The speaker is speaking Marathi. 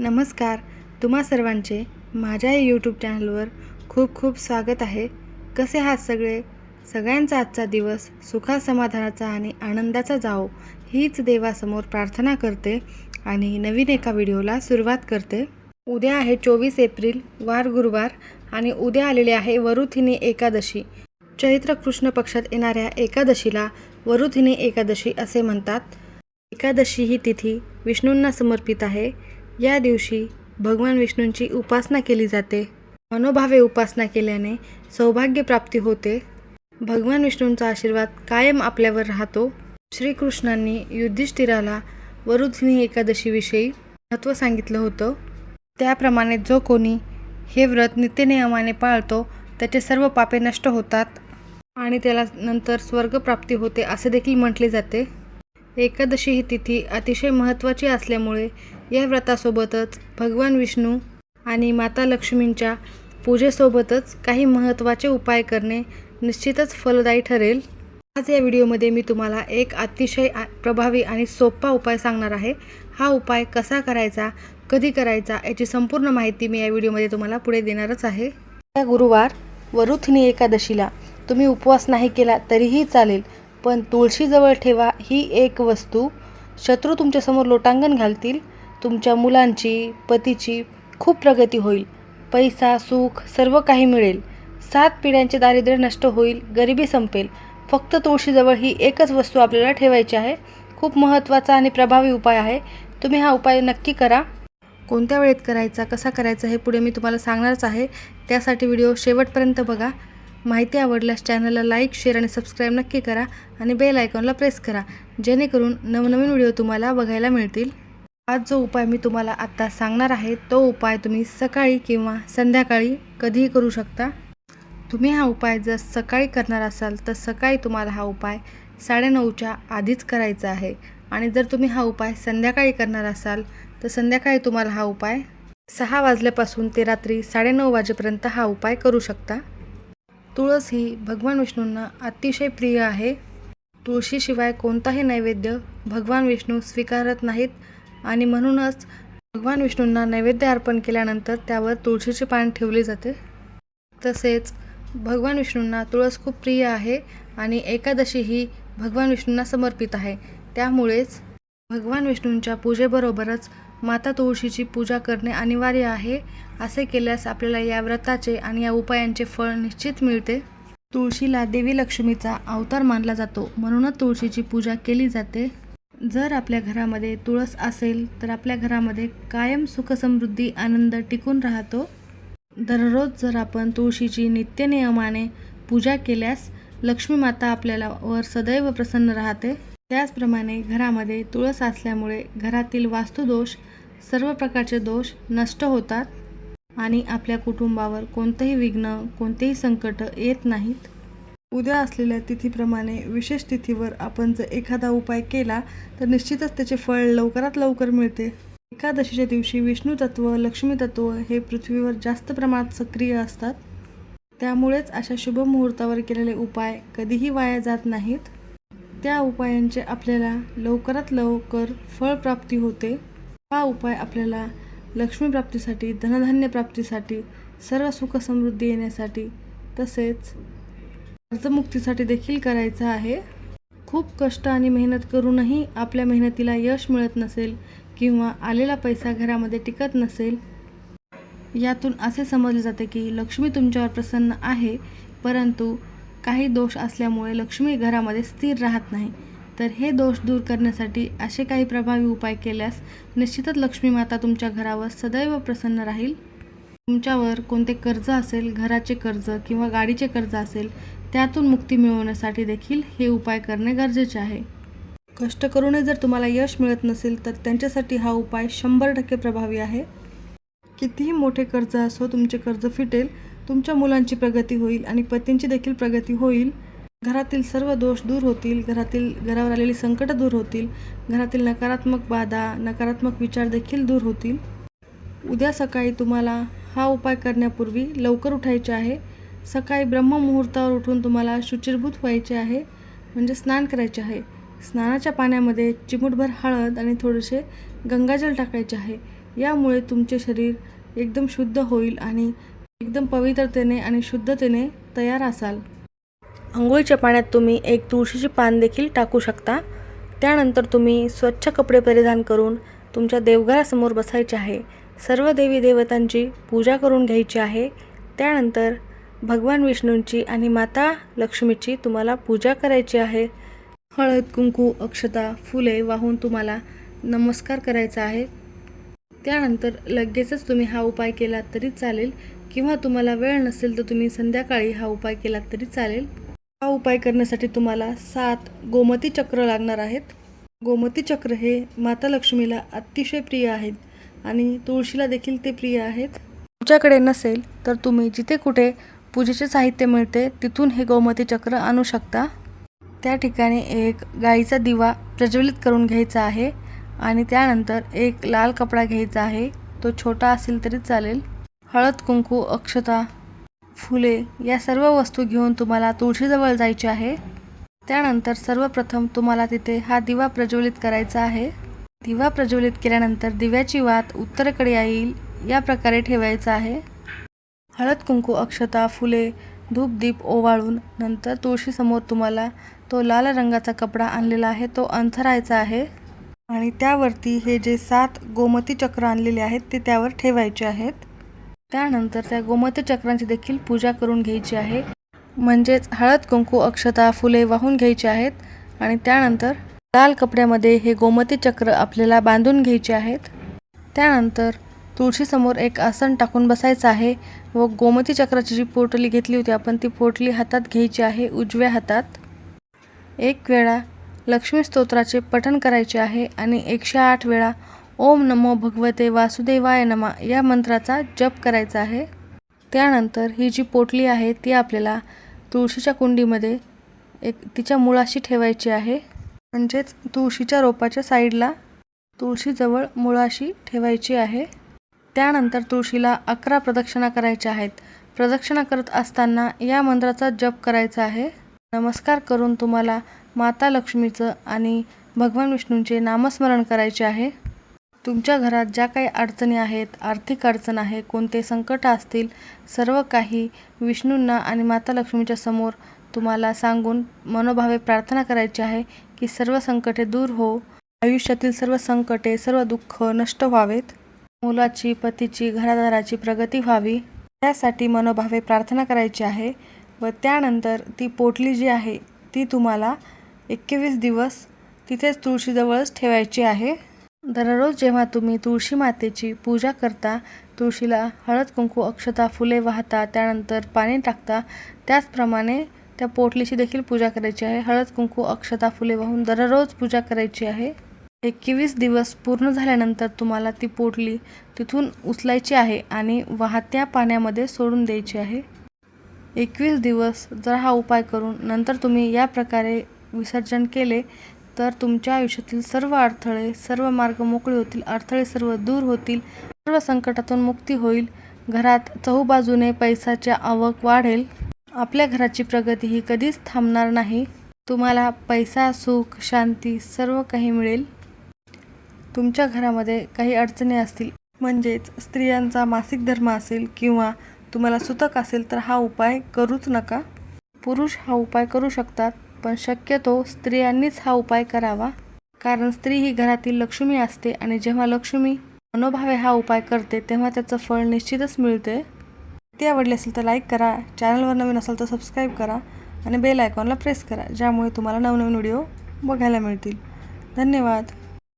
नमस्कार. तुम्हा सर्वांचे माझ्या यूट्यूब चॅनलवर खूप खूप स्वागत आहे. कसे आहात सगळे? सगळ्यांचा आजचा दिवस सुखा समाधानाचा आणि आनंदाचा जाओ हीच देवासमोर प्रार्थना करते आणि नवीन एका व्हिडिओला सुरुवात करते. उद्या आहे चोवीस एप्रिल वार गुरुवार आणि उद्या आलेली आहे वरुथिनी एकादशी. चैत्र कृष्ण पक्षात येणाऱ्या एकादशीला वरुथिनी एकादशी असे म्हणतात. एकादशी ही तिथी विष्णूंना समर्पित आहे. या दिवशी भगवान विष्णूंची उपासना केली जाते. मनोभावे उपासना केल्याने सौभाग्य प्राप्ती होते. भगवान विष्णूंचा आशीर्वाद कायम आपल्यावर राहतो. श्रीकृष्णांनी युधिष्ठिराला वरुधिनी एकादशीविषयी महत्त्व सांगितलं होतं. त्याप्रमाणे जो कोणी हे व्रत नित्यनियमाने पाळतो त्याचे सर्व पापे नष्ट होतात आणि त्याला नंतर स्वर्गप्राप्ती होते असे देखील म्हटले जाते. एकादशी ही तिथी अतिशय महत्त्वाची असल्यामुळे या व्रतासोबतच भगवान विष्णू आणि माता लक्ष्मींच्या पूजेसोबतच काही महत्त्वाचे उपाय करणे निश्चितच फलदायी ठरेल. आज या व्हिडिओमध्ये मी तुम्हाला एक अतिशय प्रभावी आणि सोपा उपाय सांगणार आहे. हा उपाय कसा करायचा कधी करायचा याची संपूर्ण माहिती मी या व्हिडिओमध्ये तुम्हाला पुढे देणारच आहे. या गुरुवार वरुथनी एकादशीला तुम्ही उपवास नाही केला तरीही चालेल पण तुळशीजवळ ठेवा ही एक वस्तू. शत्रू तुमच्यासमोर लोटांगण घालतील तुमच्या मुलांची पतीची खूप प्रगती होईल. पैसा सुख सर्व काही मिळेल. सात पिढ्यांचे दारिद्र्य नष्ट होईल गरिबी संपेल. फक्त तुळशीजवळ ही एकच वस्तू आपल्याला ठेवायची आहे. खूप महत्त्वाचा आणि प्रभावी उपाय आहे. तुम्ही हा उपाय नक्की करा. कोणत्या वेळेत करायचा कसा करायचा हे पुढे मी तुम्हाला सांगणारच आहे. त्यासाठी व्हिडिओ शेवटपर्यंत बघा. माहिती आवडल्यास चॅनलला लाईक शेअर आणि सबस्क्राईब नक्की करा आणि बेल आयकॉनला प्रेस करा. जेणेकरून नवनवीन व्हिडिओ तुम्हाला बघायला मिळतील. आज जो उपाय मी तुम्हाला आत्ता सांगणार आहे तो उपाय तुम्ही सकाळी किंवा संध्याकाळी कधीही करू शकता. तुम्ही हा उपाय जर सकाळी करणार असाल तर सकाळी तुम्हाला हा उपाय साडेनऊच्या आधीच करायचा आहे. आणि जर तुम्ही हा उपाय संध्याकाळी करणार असाल तर संध्याकाळी तुम्हाला हा उपाय सहा वाजल्यापासून ते रात्री साडेनऊ वाजेपर्यंत हा उपाय करू शकता. तुळस ही भगवान विष्णूंना अतिशय प्रिय आहे. तुळशीशिवाय कोणताही नैवेद्य भगवान विष्णू स्वीकारत नाहीत. आणि म्हणूनच भगवान विष्णूंना नैवेद्य अर्पण केल्यानंतर त्यावर तुळशीचे पान ठेवले जाते. तसेच भगवान विष्णूंना तुळस खूप प्रिय आहे आणि एकादशी ही भगवान विष्णूंना समर्पित आहे. त्यामुळेच भगवान विष्णूंच्या पूजेबरोबरच माता तुळशीची पूजा करणे अनिवार्य आहे असे केल्यास आपल्याला या व्रताचे आणि या उपायांचे फळ निश्चित मिळते. तुळशीला देवी लक्ष्मीचा अवतार मानला जातो म्हणूनच तुळशीची पूजा केली जाते. जर आपल्या घरामध्ये तुळस असेल तर आपल्या घरामध्ये कायम सुखसमृद्धी आनंद टिकून राहतो. दररोज जर आपण तुळशीची नित्यनियमाने पूजा केल्यास लक्ष्मी माता आपल्याला वर सदैव प्रसन्न राहते. त्याचप्रमाणे घरामध्ये तुळस असल्यामुळे घरातील वास्तुदोष सर्व प्रकारचे दोष नष्ट होतात आणि आपल्या कुटुंबावर कोणतेही विघ्न कोणतेही संकट येत नाहीत. उद्या असलेल्या तिथीप्रमाणे विशेष तिथीवर आपण जर एखादा उपाय केला तर निश्चितच त्याचे फळ लवकरात लवकर मिळते. एकादशीच्या दिवशी विष्णू तत्व लक्ष्मी तत्व हे पृथ्वीवर जास्त प्रमाणात सक्रिय असतात. त्यामुळेच अशा शुभ मुहूर्तावर केलेले उपाय कधीही वाया जात नाहीत. त्या उपायांचे आपल्याला लवकरात लवकर फळप्राप्ती होते. हा उपाय आपल्याला लक्ष्मी प्राप्तीसाठी धनधान्य प्राप्तीसाठी सर्व सुख समृद्धी येण्यासाठी तसेच कर्जमुक्तीसाठी देखील करायचा आहे. खूप कष्ट आणि मेहनत करूनही आपल्या मेहनतीला यश मिळत नसेल किंवा आलेला पैसा घरामध्ये टिकत नसेल यातून असे समजले जाते की लक्ष्मी तुमच्यावर प्रसन्न आहे परंतु काही दोष असल्यामुळे लक्ष्मी घरामध्ये स्थिर राहत नाही. तर हे दोष दूर करण्यासाठी असे काही प्रभावी उपाय केल्यास निश्चितच लक्ष्मी माता तुमच्या घरावर सदैव प्रसन्न राहील. तुमच्यावर कोणते कर्ज असेल घराचे कर्ज किंवा गाडीचे कर्ज असेल त्यातून मुक्ती मिळवण्यासाठी देखील हे उपाय करणे गरजेचे आहे. कष्ट करूनही जर तुम्हाला यश मिळत नसेल तर त्यांच्यासाठी हा उपाय शंभर टक्के प्रभावी आहे. कितीही मोठे कर्ज असो तुमचे कर्ज फिटेल तुमच्या मुलांची प्रगती होईल आणि पतींची देखील प्रगती होईल. घरातील सर्व दोष दूर होतील घरातील घरावर आलेली संकटं दूर होतील घरातील नकारात्मक बाधा नकारात्मक विचार देखील दूर होतील. उद्या सकाळी तुम्हाला हा उपाय करण्यापूर्वी लवकर उठायचे आहे. सकाळी ब्रह्ममुहूर्तावर उठून तुम्हाला शुचिरभूत व्हायचे आहे म्हणजे स्नान करायचे आहे. स्नानाच्या पाण्यामध्ये चिमूटभर हळद आणि थोडेसे गंगाजल टाकायचे आहे. यामुळे तुमचे शरीर एकदम शुद्ध होईल आणि एकदम पवित्रतेने आणि शुद्धतेने तयार असाल. आंघोळीच्या पाण्यात तुम्ही एक तुळशीचे पान देखील टाकू शकता. त्यानंतर तुम्ही स्वच्छ कपडे परिधान करून तुमच्या देवघरासमोर बसायचे आहे. सर्व देवी देवतांची पूजा करून घ्यायची आहे. त्यानंतर भगवान विष्णूंची आणि माता लक्ष्मीची तुम्हाला पूजा करायची आहे. हळद कुंकू अक्षता फुले वाहून तुम्हाला नमस्कार करायचा आहे. त्यानंतर लगेचच तुम्ही हा उपाय केला तरी चालेल किंवा तुम्हाला वेळ नसेल तर तुम्ही संध्याकाळी हा उपाय केला तरी चालेल. हा उपाय करण्यासाठी तुम्हाला सात गोमती चक्र लागणार आहेत. गोमती चक्र हे माता लक्ष्मीला अतिशय प्रिय आहेत आणि तुळशीला देखील ते प्रिय आहेत. तुमच्याकडे नसेल तर तुम्ही जिथे कुठे पूजेचे साहित्य मिळते. तिथून हे गोमती चक्र आणू शकता. त्या ठिकाणी एक गाईचा दिवा प्रज्वलित करून घ्यायचा आहे आणि त्यानंतर एक लाल कपडा घ्यायचा आहे. तो छोटा असेल तरी चालेल. हळद कुंकू अक्षता फुले या सर्व वस्तू घेऊन तुम्हाला तुळशीजवळ जायचे आहे. त्यानंतर सर्वप्रथम तुम्हाला तिथे हा दिवा प्रज्वलित करायचा आहे. दिवा प्रज्वलित केल्यानंतर दिव्याची वात उत्तरेकडे येईल या प्रकारे ठेवायचा आहे. हळद कुंकू अक्षता फुले धूपदीप ओवाळून नंतर तुळशीसमोर तुम्हाला तो लाल रंगाचा कपडा आणलेला आहे तो अंथरायचा आहे. आणि त्यावरती हे जे सात गोमती चक्र आणलेले आहेत ते त्यावर ठेवायचे आहेत. त्यानंतर त्या गोमती चक्रांची देखील पूजा करून घ्यायची आहे. म्हणजेच हळद कुंकू अक्षता फुले वाहून घ्यायची आहेत. आणि त्यानंतर लाल कपड्यामध्ये हे गोमती चक्र आपल्याला बांधून घ्यायचे आहेत. त्यानंतर तुळशीसमोर एक आसन टाकून बसायचं आहे व गोमती चक्राची जी पोटली घेतली होती आपण ती पोटली हातात घ्यायची आहे उजव्या हातात. एक वेळा लक्ष्मी स्तोत्राचे पठण करायचे आहे आणि एकशे आठ वेळा ओम नमो भगवते वासुदेवाय नमा या मंत्राचा जप करायचा आहे. त्यानंतर ही जी पोटली आहे ती आपल्याला तुळशीच्या कुंडीमध्ये एक तिच्या मुळाशी ठेवायची आहे. म्हणजेच तुळशीच्या रोपाच्या साईडला तुळशीजवळ मुळाशी ठेवायची आहे. त्यानंतर तुळशीला अकरा प्रदक्षिणा करायच्या आहेत. प्रदक्षिणा करत असताना या मंत्राचा जप करायचा आहे. नमस्कार करून तुम्हाला माता लक्ष्मीचं आणि भगवान विष्णूंचे नामस्मरण करायचे आहे. तुमच्या घरात ज्या काही अडचणी आहेत आर्थिक अडचण आहे कोणते संकट असतील सर्व काही विष्णूंना आणि माता लक्ष्मीच्या समोर तुम्हाला सांगून मनोभावे प्रार्थना करायची आहे की सर्व संकटे दूर हो. आयुष्यातील सर्व संकटे सर्व दुःख नष्ट व्हावेत. मुलाची पतीची घरादाराची प्रगती व्हावी त्यासाठी मनोभावे प्रार्थना करायची आहे व त्यानंतर ती पोटली जी आहे ती तुम्हाला एकवीस दिवस तिथेच तुळशीजवळच ठेवायची आहे. दररोज जेव्हा तुम्ही तुळशी मातेची पूजा करता तुळशीला हळद कुंकू अक्षता फुले वाहता त्यानंतर पाणी टाकता त्याचप्रमाणे त्या पोटलीची देखील पूजा करायची आहे. हळद कुंकू अक्षता फुले वाहून दररोज पूजा करायची आहे. एकवीस दिवस पूर्ण झाल्यानंतर तुम्हाला ती पोटली तिथून उचलायची आहे आणि वाहत्या पाण्यामध्ये सोडून द्यायची आहे. एकवीस दिवस जर हा उपाय करून नंतर तुम्ही या प्रकारे विसर्जन केले तर तुमच्या आयुष्यातील सर्व अडथळे सर्व मार्ग मोकळे होतील अडथळे सर्व दूर होतील सर्व संकटातून मुक्ती होईल घरात चहूबाजूने पैशाच्या आवक वाढेल. आपल्या घराची प्रगती ही कधीच थांबणार नाही. तुम्हाला पैसा सुख शांती सर्व काही मिळेल. तुमच्या घरामध्ये काही अडचणी असतील म्हणजेच स्त्रियांचा मासिक धर्म असेल किंवा तुम्हाला सुतक असेल तर हा उपाय करूच नका. पुरुष हा उपाय करू शकतात पण शक्यतो स्त्रियांनीच हा उपाय करावा. कारण स्त्री ही घरातील लक्ष्मी असते आणि जेव्हा लक्ष्मी मनोभावे हा उपाय करते तेव्हा त्याचं फळ निश्चितच मिळते. ती आवडली असेल तर लाईक करा चॅनलवर नवीन असाल तर सबस्क्राईब करा आणि बेल आयकॉनला प्रेस करा ज्यामुळे तुम्हाला नवनवीन व्हिडिओ बघायला मिळतील. धन्यवाद.